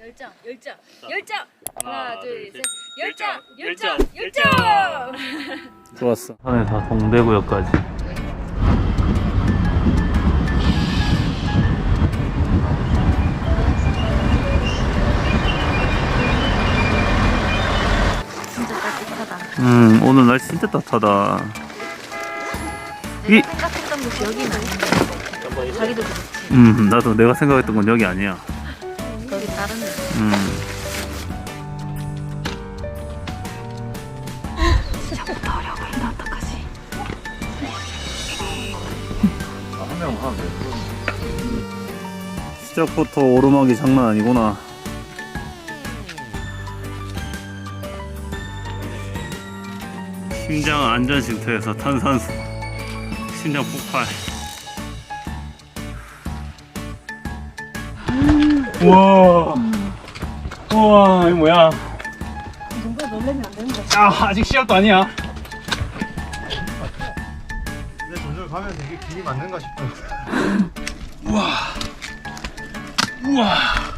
열정, 열정, 열정. 하나, 둘, 둘, 셋. 셋. 열정, 열정, 열정, 열정, 열정. 좋았어. 산에서 동대구역까지. 진짜 따뜻하다. 음, 오늘 날씨 진짜 따뜻하다. 이- 내가 생각했던 곳이 여기는 아닌데. 자기도 그렇지. 음, 나도 내가 생각했던 건 여기 아니야. 음. 시작부터 어려워 보인다. 어떡하지? 한명 하면 돼. 시작부터 오르막이 장난 아니구나. 심장 안전 쉼터에서 탄산수 심장 폭발. 우와, 우와, 이 뭐야? 정말 놀라면 안 되는 거지. 야, 아직 시작도 아니야. 근데 점점 가면서 이게 길이 맞는가 싶어. 우와, 우와, 우와.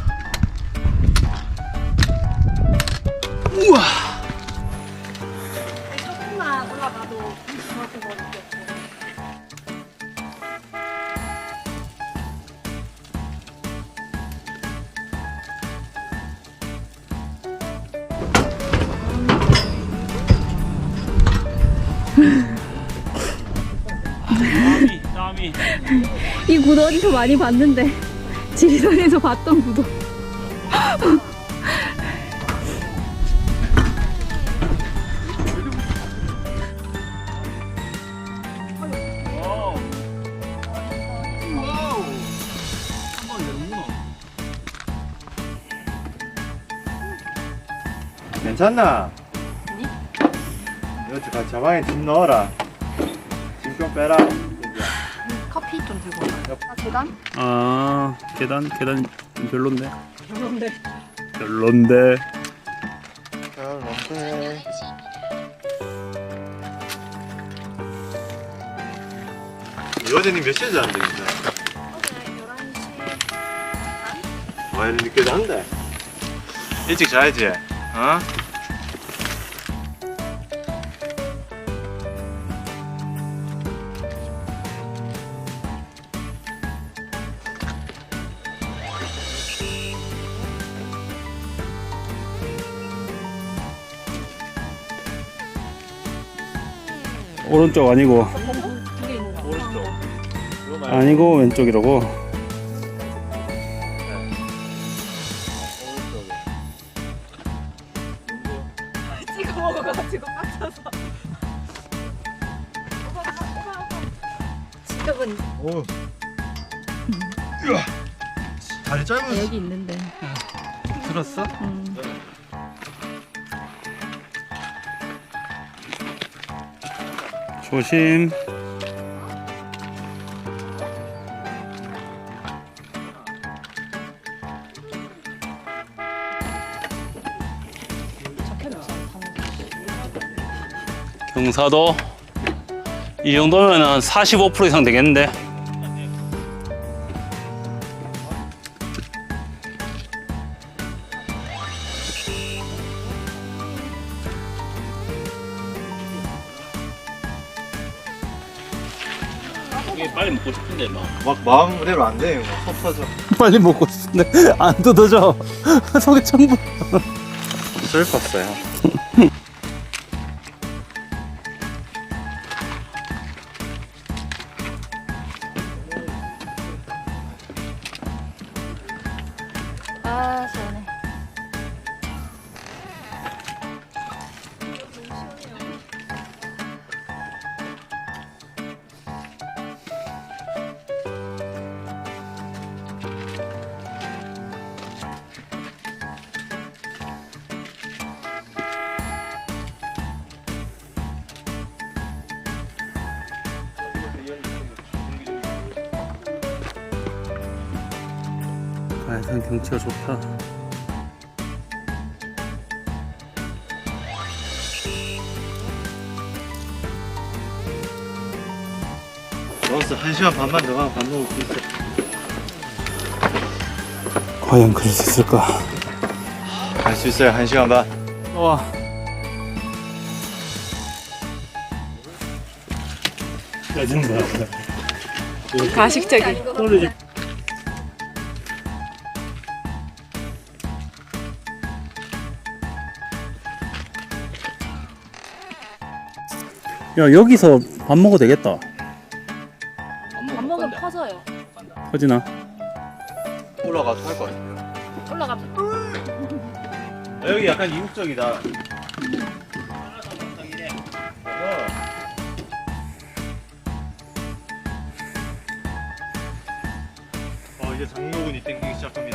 땀이. 이 구도 어디서 많이 봤는데 지리산에서 봤던 구도. 와 우. 한번 내는구나. 괜찮나? 이거 가 자방에 짐 넣어라. 짐 좀 빼라. 커피 좀 들고 와. 아, 계단? 아 계단 계단 좀 별론데. 별론데. 별론데. 그런데 여자님 몇 시에 자는데 진짜? 어제 11시 와 이렇게 늦게 자는데? 일찍 자야지. 어? 오른쪽 아니고. 오른쪽. 말고. 아니고 왼쪽이라고. 찍어 먹어가지고 빡쳐서. 지금은 오. 으아. 다리 짧은. 여기 있는데 들었어? 음. 조심. 경사도 이 정도면 한45% 이상 되겠는데. 이게 빨리 먹고 싶은데 막. 막 마음대로 안 돼. 속 터져. 빨리 먹고 싶은데 안 뜯어져. 속에 청부. 슬펐어요. 아시 가야산 경치가 좋다. 버스 1시간 반만 더 가면 밥 먹을 수 있어. 과연 그럴 수 있을까? 할수 있어요. 한 시간 반. 와. 가식적인. 야 여기서 밥 먹어도 되겠다. 밥 먹으면 커져요. 허진아. 올라가서 할거 같아요. 올라가. 여기 약간 이국적이다. 어, 이제 장로군이 땡기기 시작합니다.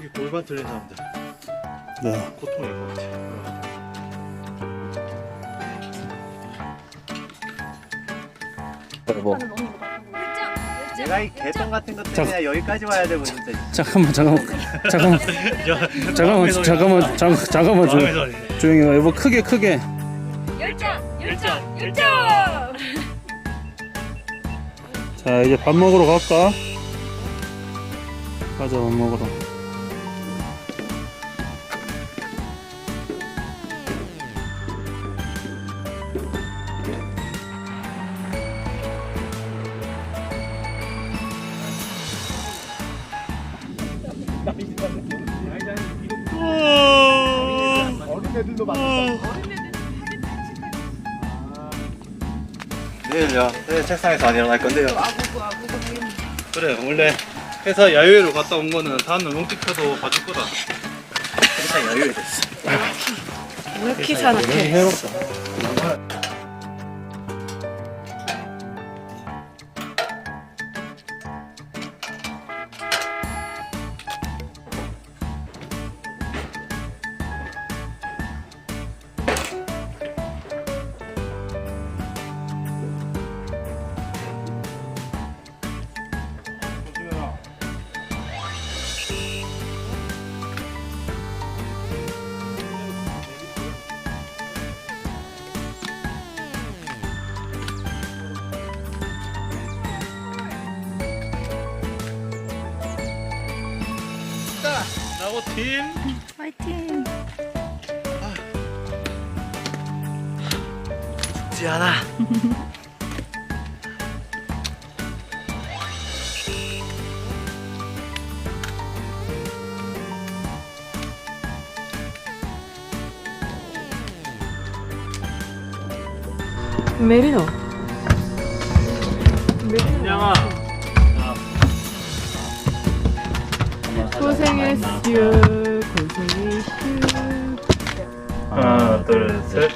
되게 골반 틀린 사람들 네. 고통일 것 같아. 뭐. 내가 이 개똥 같은 것 자- 때문에 여기까지 와야 되고 진짜. 잠깐만 잠깐만 잠깐만 잠깐만 잠깐만 잠, 잠깐만 조, 조용히 해. 여보 크게 크게. 열정! 열정! 열정! 자 이제 밥 먹으러 갈까? 가자 밥 먹으러. 내일요. 내일 책상에서 안 일어날 건데요. 그래 원래 회사 야유회로 갔다 온 거는 다음날 롱티켜도 봐줄 거다. 회사 야유회 됐어. 왜 이렇게 산악해? 나고 팀. 파이팅! 죽지 않아. 메리노. 양아. 고생했슈. 고생했슈. 하나 둘 셋.